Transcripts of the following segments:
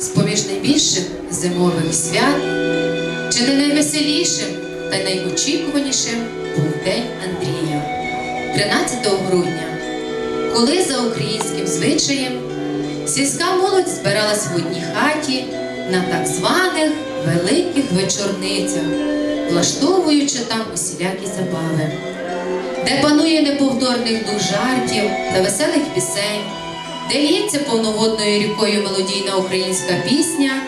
з-поміж найбільших зимових свят, чи не найвеселішим та найочікуванішим був День Андрія? 13 грудня, коли за українським звичаєм сільська молодь збиралась в одній хаті на так званих великих вечорницях, влаштовуючи там усілякі забави, де панує неповторних дух жартів та веселих пісень, де лється повноводною рікою мелодійна українська пісня,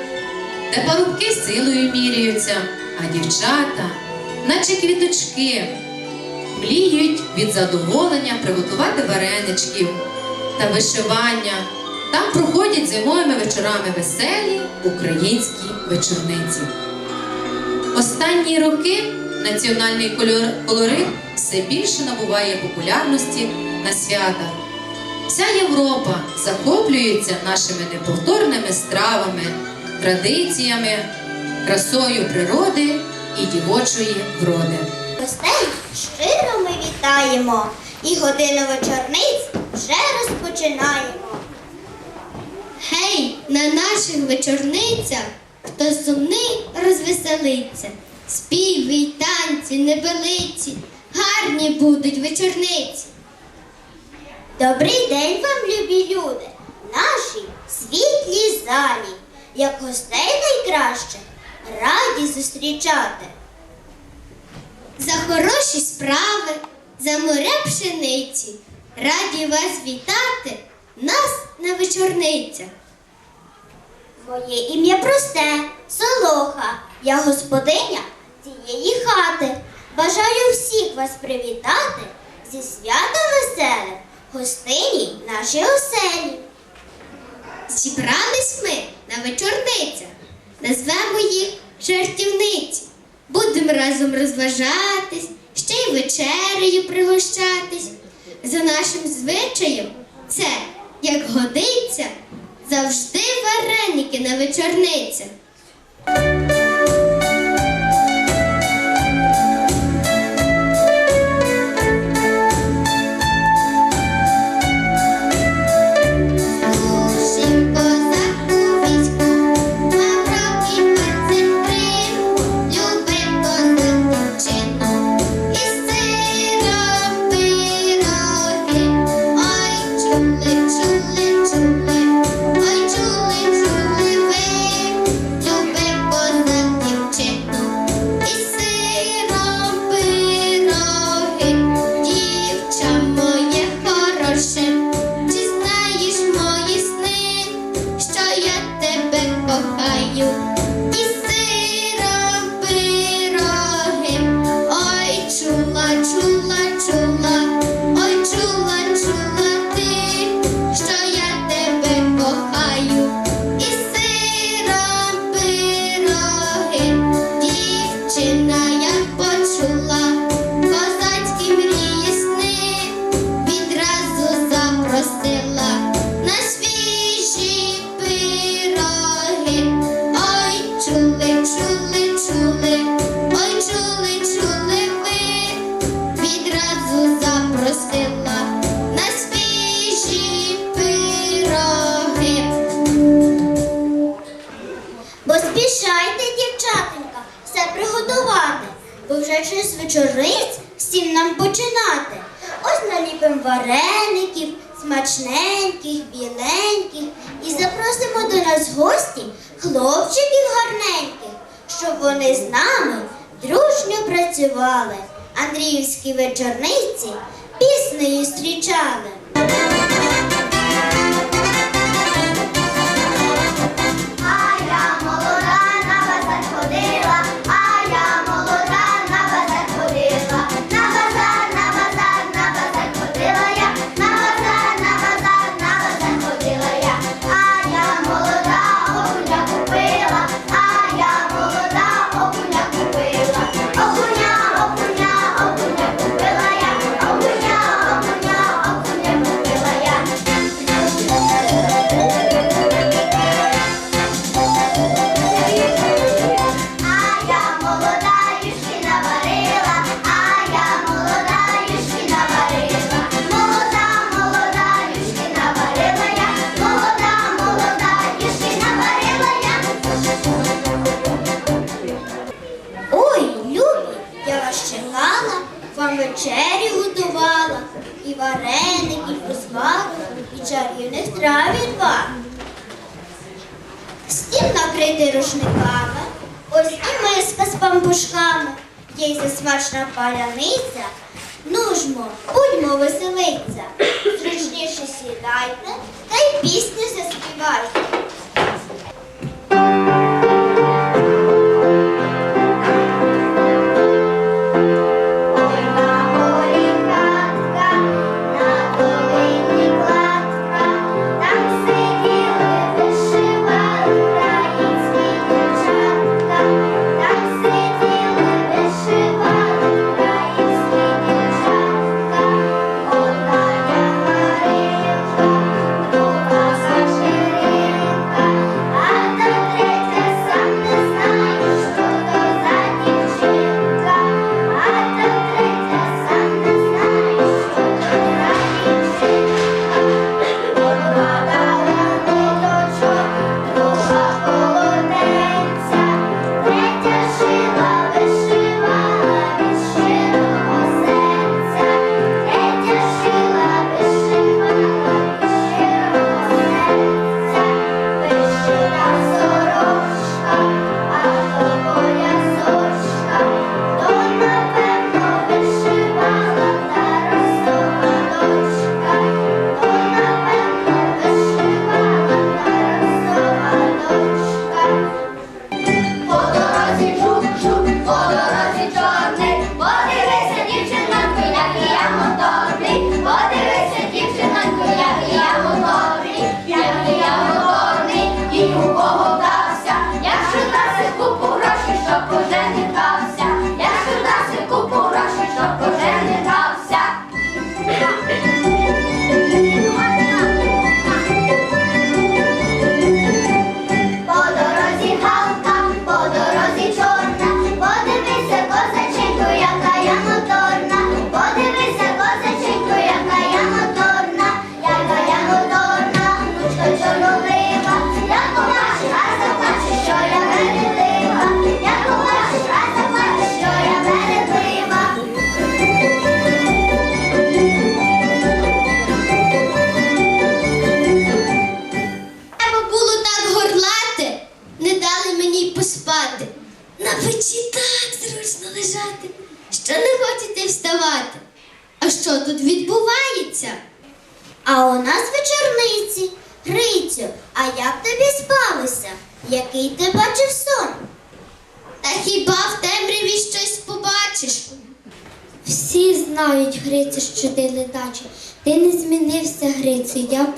де парубки силою міряються, а дівчата, наче квіточки, мліють від задоволення приготувати вареничків та вишивання. Там проходять зимовими вечорами веселі українські вечорниці. Останні роки національний колорит все більше набуває популярності на святах. Вся Європа захоплюється нашими неповторними стравами, традиціями, красою природи і дівочої вроди. Гостей щиро ми вітаємо і годину вечорниць вже розпочинаємо. Гей, на наших вечорницях хто сумний розвеселиться. Співи й танці, небелиці, гарні будуть вечорниці. Добрий день вам, любі люди, нашій світлій залі, як гостей найкраще, раді зустрічати. За хороші справи, за моря пшениці, раді вас вітати, нас на вечорницях. Моє ім'я просте, Солоха, я господиня цієї хати. Бажаю всіх вас привітати зі святом веселим, гостині нашій оселі. Зібрались ми на вечорницях, назвемо їх жартівниці. Будемо разом розважатись, ще й вечерею пригощатись. За нашим звичаєм, це, як годиться, завжди вареники на вечорницях. Через вечорниць всім нам починати. Ось наліпимо вареників, смачненьких, біленьких, і запросимо до нас гості хлопчиків гарненьких, щоб вони з нами дружньо працювали. Андріївські вечорниці піснею зустрічали.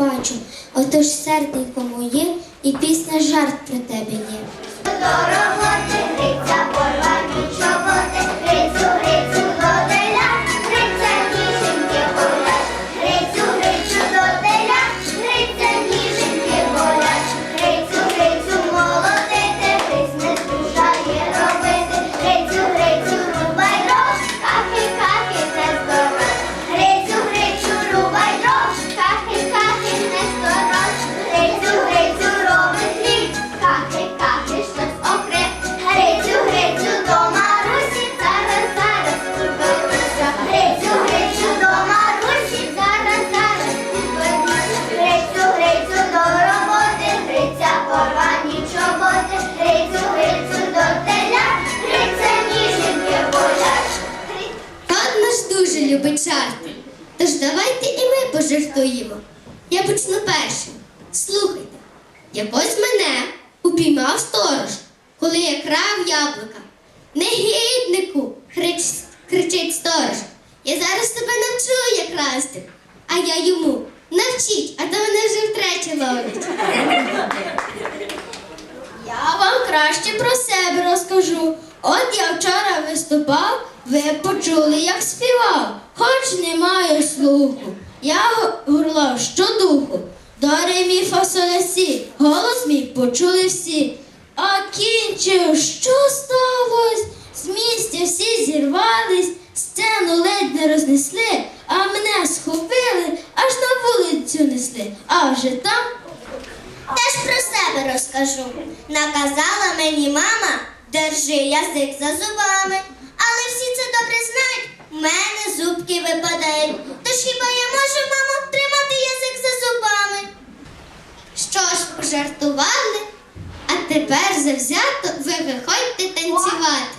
плачу, отож серденько моє, і пісня жарт про тебе є. Тепер завзято ви виходьте танцювати.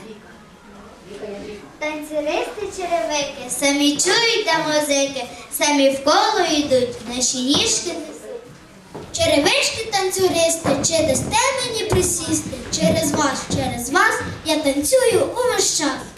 Танцюристи черевики, самі чують та музики, самі в коло йдуть, наші ніжки. Черевички танцюристи, чи дасте мені присісти? Через вас, через вас я танцюю у час.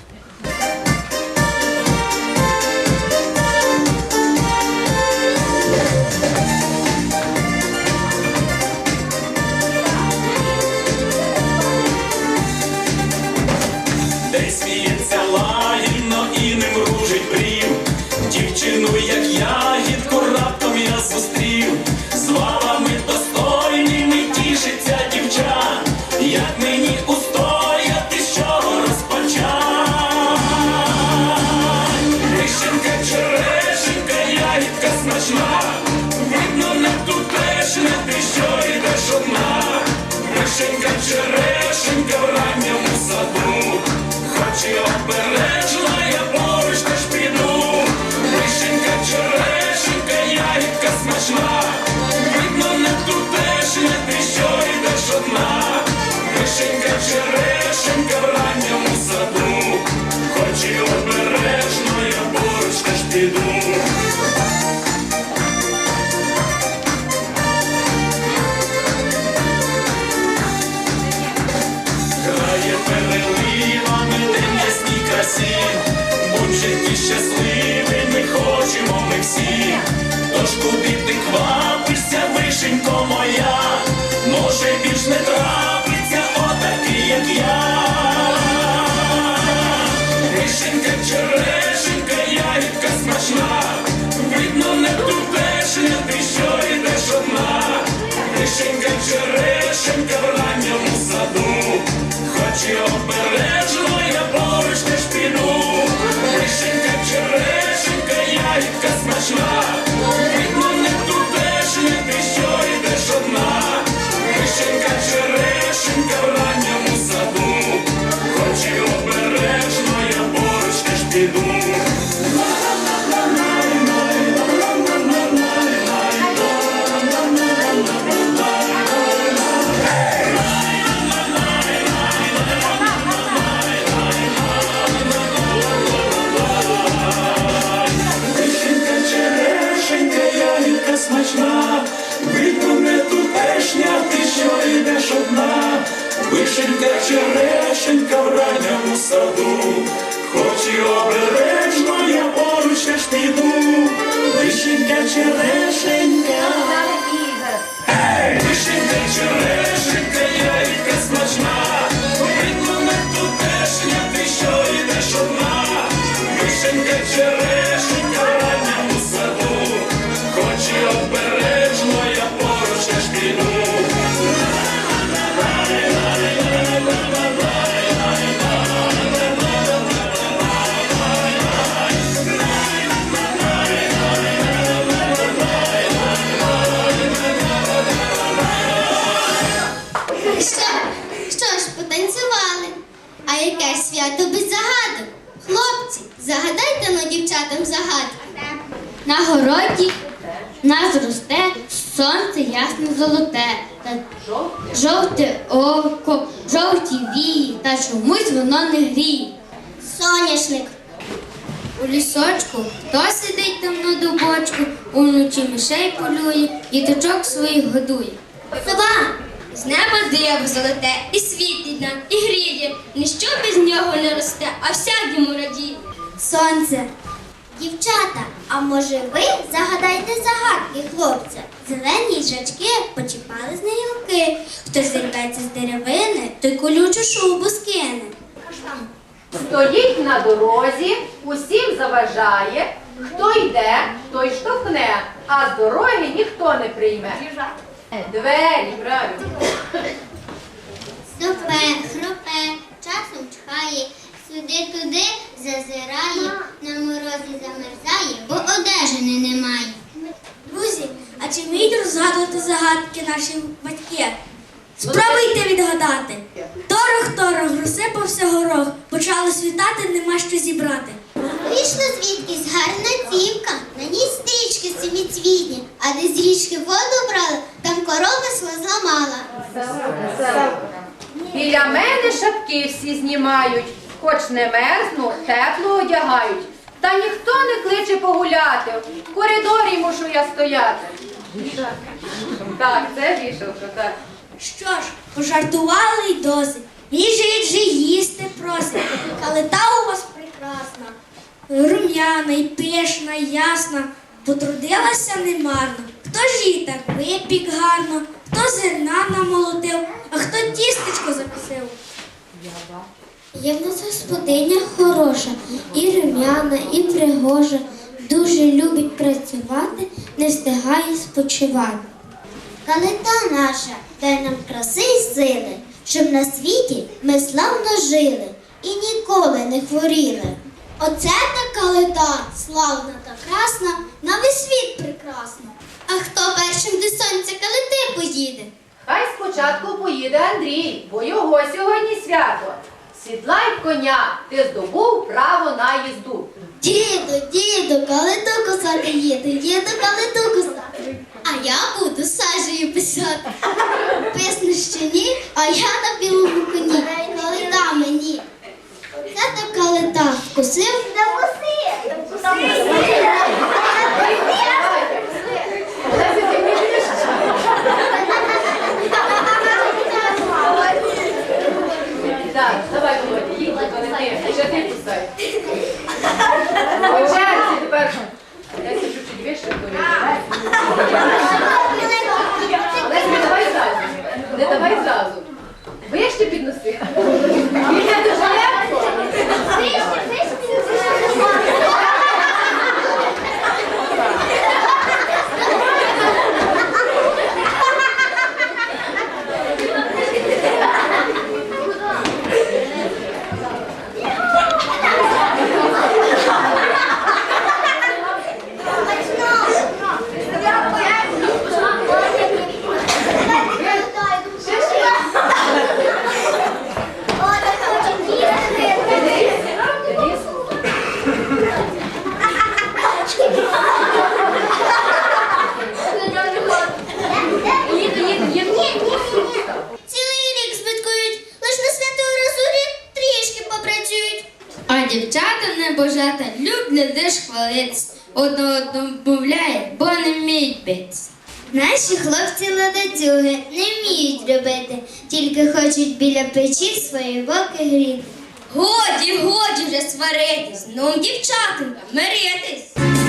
Ранньому хоч і обережно, я поруч теж піду. Вишенька, черешенька. Дівчатам загадки. На городі нас росте сонце ясне золоте, та жовте око, жовті вії, та чомусь воно не гріє. Соняшник. У лісочку хто сидить там на дубочку, уночі мишей полює, діточок своїх годує. Сова! З неба диво золоте, і світить нам, і гріє, ніщо без нього не росте, а всяк йому радіє. Сонце. Дівчата, а може ви загадайте загадки хлопця? Зелені їжачки почіпали з. Хто зірветься з деревини, той колючу шубу скине. Стоїть на дорозі, усім заважає. Хто йде, той штовхне, а з дороги ніхто не прийме. Двері, правильно. Стопе, хропе, часом чхає, сюди-туди зазирає, на морозі замерзає, бо одежини немає. Друзі, а чи вміють розгадувати загадки наші батьки? Спробуйте відгадати. Торох, торох, розсипався горох, почало світати, нема що зібрати. Вийшла звідкись гарна цівка, на ній стрічки семіцвітні, а де з річки воду брали, там корова слезла мала. Біля мене шапки всі знімають, хоч не мерзну, тепло одягають. Та ніхто не кличе погуляти. В коридорі мушу я стояти. Так, це вішалка, так. Що ж, пожартували й досить. Біжить же їсти просить. Калита у вас прекрасна. Рум'яна і пишна, і ясна. Потрудилася немарно. Хто ж їй так випік гарно, хто зерна намолотив, а хто тістечко закусив. Є в нас господиня хороша, і рум'яна, і пригожа, дуже любить працювати, не встигає спочивати. Калита наша, дай нам краси й сили, щоб на світі ми славно жили і ніколи не хворіли. Оце та калита, славна та красна, на весь світ прекрасна. А хто першим до сонця калити поїде? Хай спочатку поїде Андрій, бо його сьогодні свято. Сідлай коня, ти здобув право на їзду. Діду, діду, калиту кусати їду, їду калиту кусати. А я буду сажею писати. Писну ще ні, а я на білому коні. Калита мені. Це та калита вкусив. Так, давай, Володя, їдь, то не ти, вже ти кусай. По черзі тепер. Я сиджу чуть вище, то не Лесь, не давай зразу. Не давай зразу. Вище підноси. Віля, дуже легко. Їду, їду, їду. Цілий рік збиткують, лиш на святу розурі трішки попрацюють. А дівчата небожата люблять лиш хвалиць, Одно одному мовляє, бо не вміють битись. Наші хлопці ладацюги не вміють робити, тільки хочуть біля печі свої боки гріти. Годі, годі вже сваритись, ну, дівчатам миритись.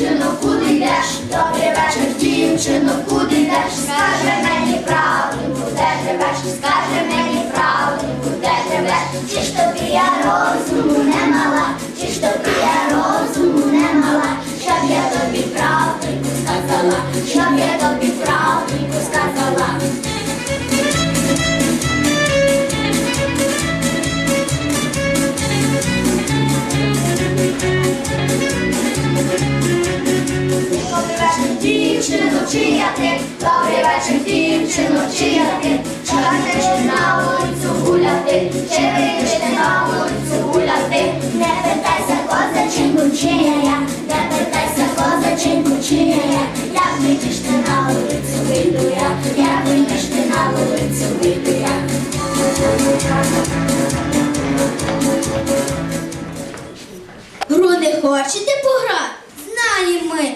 Дівчино, куди йдеш? Добрий вечір, дівчино, куди йдеш? Скаже мені правду, де живеш? Скаже мені правду, де живеш? Чи ж тобі я розуму не мала? Чи ж тобі я розуму не мала? Щоб я тобі правду сказала, щоб я тобі правду сказала. Чия ти? Добрий вечір, дівчино, чия ти? Чи на вулицю гуляти? Чи вийдеш на вулицю гуляти? Не питайся, козаченьку, чия я, не питайся, козаченьку, чия я. Як вийдеш ти на вулицю, вийду я, як вийдеш ти на вулицю, вийду я. Гру хочете пограти? Знаємо ми,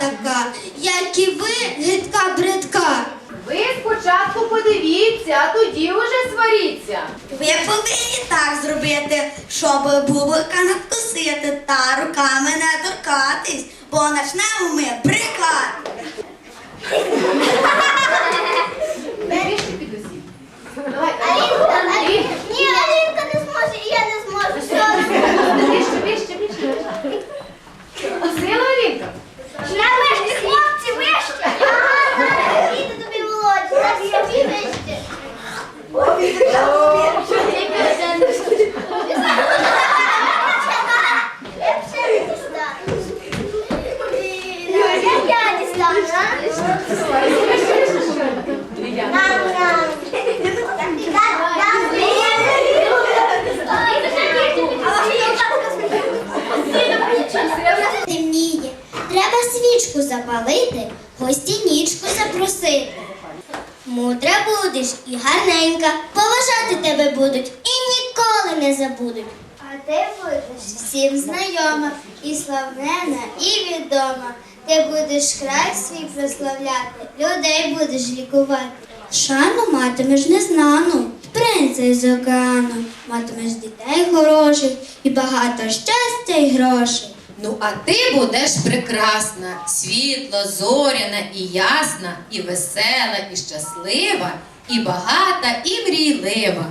така, як і ви, гидка бридка. Ви спочатку подивіться, а тоді уже сваріться. Ви повинні так зробити, щоб бублика надкусити та руками не торкатись, бо почнемо ми брикати. Вище під усі. Давай, Алінка не зможе, і я не зможу. Вище, вище, вище. Сила, Алінка? На вишки, хлопці, вишки! Ага, зараз діти тобі молодці, зараз собі вишки. Я ще не дістану. Як я дістану, а? Ліляна. Нам, нам. Так, так, свічку запалити, гостінічку запросити. Мудра будеш і гарненька, поважати тебе будуть і ніколи не забудуть. А ти будеш всім знайома, і славнена, і відома. Ти будеш край свій прославляти, людей будеш лікувати. Шану матимеш незнану, принца із океану, матимеш дітей хороших і багато щастя і грошей. Ну, а ти будеш прекрасна, світла, зоряна і ясна, і весела, і щаслива, і багата, і мрійлива.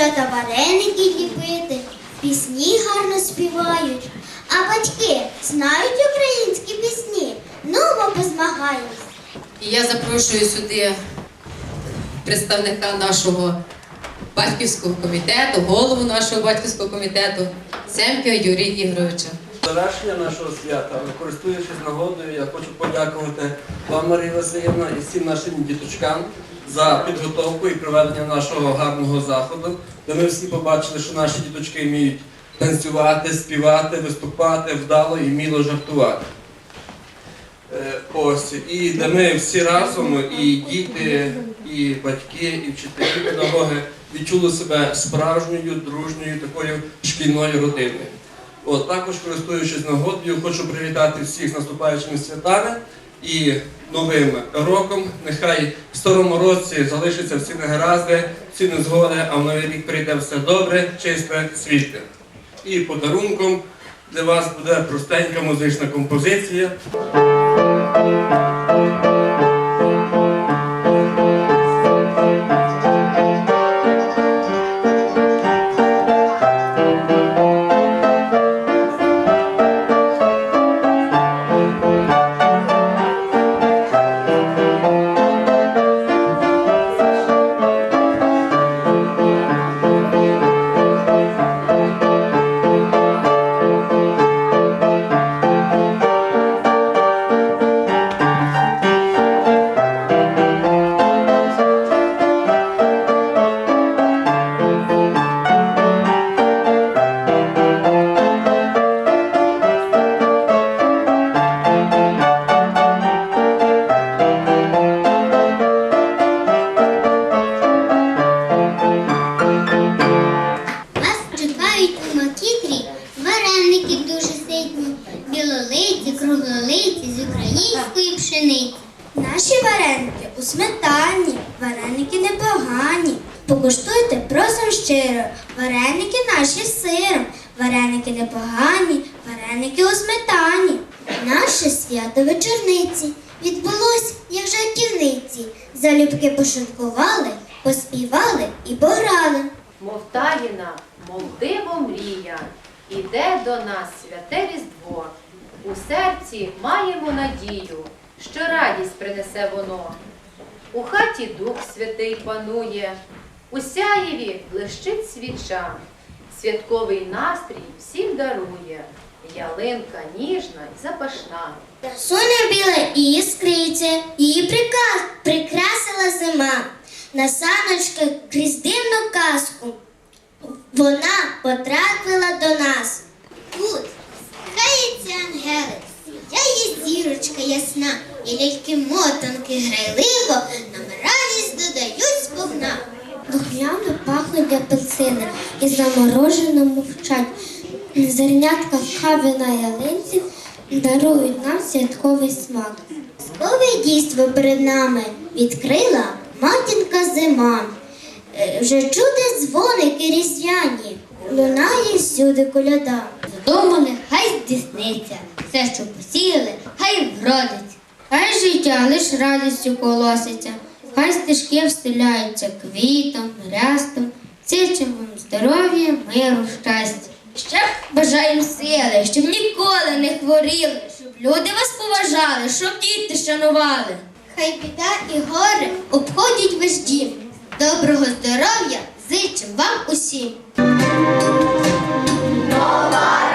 Дівчата вареники ліпити, пісні гарно співають. А батьки знають українські пісні. Ну, бо позмагаємось. І я запрошую сюди представника нашого батьківського комітету, голову нашого батьківського комітету Семка Юрія Ігоровича. Завершення нашого свята, користуючись нагодою, я хочу подякувати вам, Марія Васильівна, і всім нашим діточкам за підготовку і проведення нашого гарного заходу, де ми всі побачили, що наші діточки вміють танцювати, співати, виступати вдало і вміло жартувати. Е, Ось, і де ми всі разом, і діти, і батьки, і вчителі, педагоги відчули себе справжньою, дружньою такою шкільною родиною. От також користуючись нагодою, хочу привітати всіх з наступаючими святами і новим роком. Нехай в старому році залишаться всі негаразди, всі незгоди, а в новий рік прийде все добре, чисте, світле. І подарунком для вас буде простенька музична композиція. Солодкої пшениці. Наші вареники у сметані, вареники непогані. Покуштуйте, просим щиро. Вареники наші з сиром, вареники непогані, вареники у сметані. Наше свято вечорниці відбулось, як жартівниці. Залюбки пошуткували, поспівали і пограли. Мов таїна, мов диво мрія, іде до нас святе Різдво. У серці маємо надію, що радість принесе воно. У хаті Дух Святий панує, у сяєві блищить свіча, святковий настрій всім дарує, ялинка ніжна й запашна. Соня біла і іскриця, її приказ прикрасила зима. На саночках крізь дивну казку. Вона потрапила до нас. Тут хаються ангели, сіяє зірочка ясна, і ляльки мотанки грайливо нам радість додають сповна. Духляно пахнуть апельсини і заморожено мовчать. Зернятка в каві на ялинці дарують нам святковий смак. Святкове дійство перед нами відкрила матінка зима. Е, Вже чути дзвоники різдвяні, лунає всюди коляда. Вдома нехай здійсниться, все, що посіяли, хай вродить. Хай життя лиш радістю колоситься, хай стежки встиляються квітом, рястом, вам здоров'я, миру, щастя. Ще бажаємо сили, щоб ніколи не хворіли, щоб люди вас поважали, щоб діти шанували. Хай біда і горе обходять ваш дім. Доброго здоров'я зичим вам усім. Nobody.